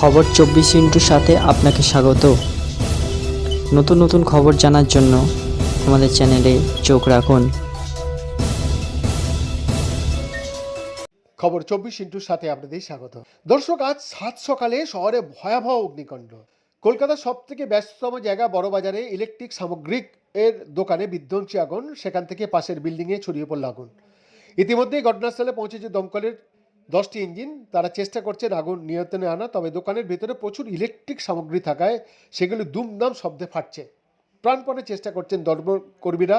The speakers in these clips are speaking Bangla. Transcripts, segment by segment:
খবর চব্বিশ ইন্টুর সাথে আপনাকে স্বাগত। নতুন নতুন খবর জানার জন্য আমাদের চ্যানেলে চোখ রাখুন। খবর চব্বিশ ইন্টুর সাথে আপনাদের স্বাগত। দর্শক, আজ সাত সকালে শহরে ভয়াবহ অগ্নিকাণ্ড। কলকাতার সব থেকে ব্যস্ততম জায়গা বড়বাজারে ইলেকট্রিক সামগ্রিক এর দোকানে বিধ্বংসী আগুন, সেখান থেকে পাশের বিল্ডিংয়ে ছড়িয়ে পড়ল আগুন। ইতিমধ্যেই ঘটনাস্থলে পৌঁছেছে দমকলের দশটি ইঞ্জিন, তারা চেষ্টা করছেন আগুন নিয়ন্ত্রণে আনা, তবে দোকানের ভেতরে প্রচুর ইলেকট্রিক সামগ্রী থাকায় সেগুলি দুমদাম শব্দে ফাটছে। প্রাণপণে চেষ্টা করছেন দর্ম কর্মীরা,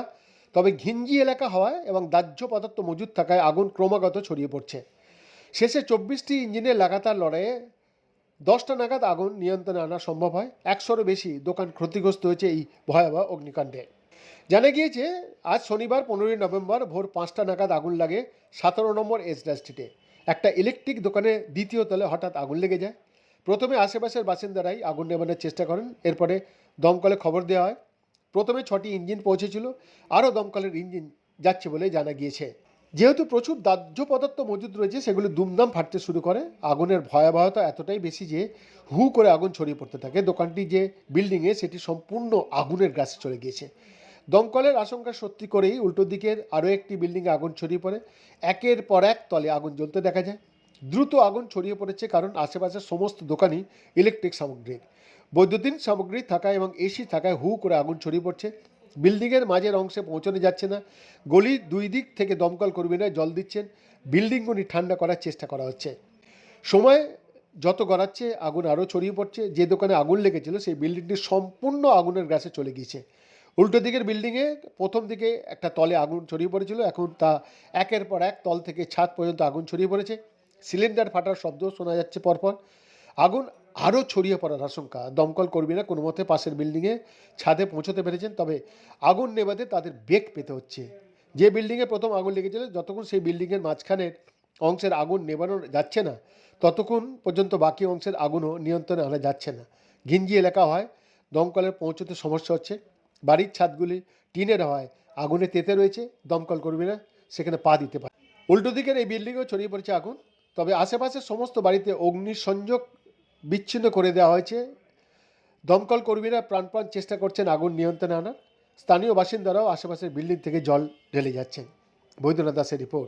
তবে ঘিঞ্জি এলাকা হওয়ায় এবং দাহ্য পদার্থ মজুদ থাকায় আগুন ক্রমাগত ছড়িয়ে পড়ছে। শেষে চব্বিশটি ইঞ্জিনের লাগাতার লড়াইয়ে দশটা নাগাদ আগুন নিয়ন্ত্রণে আনা সম্ভব হয়। একশোরও বেশি দোকান ক্ষতিগ্রস্ত হয়েছে এই ভয়াবহ অগ্নিকাণ্ডে। জানা গিয়েছে, আজ শনিবার পনেরোই নভেম্বর ভোর পাঁচটা নাগাদ আগুন লাগে সতেরো নম্বর এসডা স্ট্রিটে একটা ইলেকট্রিক দোকানে দ্বিতীয় তলে হঠাৎ আগুন লেগে যায়। প্রথমে আশেপাশের বাসিন্দারাই আগুন নেবানোর চেষ্টা করেন, এরপরে দমকলে খবর দেওয়া হয়। প্রথমে ছটি ইঞ্জিন পৌঁছেছিল, আরও দমকলের ইঞ্জিন যাচ্ছে বলে জানা গিয়েছে। যেহেতু প্রচুর দাহ্য পদার্থ মজুদ রয়েছে, সেগুলো দুমদাম ফাটতে শুরু করে। আগুনের ভয়াবহতা এতটাই বেশি যে হু করে আগুন ছড়িয়ে পড়তে থাকে। দোকানটি যে বিল্ডিংয়ে সেটি সম্পূর্ণ আগুনের গ্রাসে চলে গিয়েছে। দমকলের আশঙ্কা সত্যি করেই উল্টো দিকের আরও একটি বিল্ডিংয়ে আগুন ছড়িয়ে পড়ে। একের পর এক তলে আগুন জ্বলতে দেখা যায়। দ্রুত আগুন ছড়িয়ে পড়েছে কারণ আশেপাশের সমস্ত দোকানই ইলেকট্রিক সামগ্রীর বৈদ্যুতিন সামগ্রী থাকায় এবং এসি থাকায় হু করে আগুন ছড়িয়ে পড়ছে। বিল্ডিংয়ের মাঝের অংশে পৌঁছানো যাচ্ছে না। গলির দুই দিক থেকে দমকল কর্মীরা জল দিচ্ছেন। বিল্ডিংগুলি ঠান্ডা করার চেষ্টা করা হচ্ছে। সময় যত গড়াচ্ছে, আগুন আরও ছড়িয়ে পড়ছে। যে দোকানে আগুন লেগেছিল, সেই বিল্ডিংটি সম্পূর্ণ আগুনের গ্যাসে চলে গিয়েছে। উল্টো দিকের বিল্ডিংয়ে প্রথম দিকে একটা তলে আগুন ছড়িয়ে পড়েছিল। এখন তা একের পর এক তল থেকে ছাদ পর্যন্ত আগুন ছড়িয়ে পড়েছে। সিলিন্ডার ফাটার শব্দ শোনা যাচ্ছে পরপর। আগুন আরও ছড়িয়ে পড়ার আশঙ্কা। দমকল কর্মীরা কোনো মতে পাশের বিল্ডিংয়ে ছাদে পৌঁছতে পেরেছেন, তবে আগুন নেভাতে তাদের বেগ পেতে হচ্ছে। যে বিল্ডিংয়ে প্রথম আগুন লেগেছিল, যতক্ষণ সেই বিল্ডিংয়ের মাঝখানের অংশের আগুন নেভানো যাচ্ছে না, ততক্ষণ পর্যন্ত বাকি অংশের আগুনও নিয়ন্ত্রণে আনা যাচ্ছে না। ঘিঞ্জি এলাকা হয়, দমকলের পৌঁছতে সমস্যা হচ্ছে। বাড়ির ছাদগুলি টিনের হয়, আগুনে তেতে রয়েছে, দমকল কর্মীরা সেখানে পা দিতে পারে। উল্টো দিকের এই বিল্ডিংয়েও ছড়িয়ে পড়েছে আগুন। তবে আশেপাশের সমস্ত বাড়িতে অগ্নিসংযোগ বিচ্ছিন্ন করে দেওয়া হয়েছে। দমকল কর্মীরা প্রাণপ্রাণ চেষ্টা করছেন আগুন নিয়ন্ত্রণে আনার। স্থানীয় বাসিন্দারাও আশেপাশের বিল্ডিং থেকে জল ঢেলে যাচ্ছেন। বৈদ্যনাথ দাসের রিপোর্ট।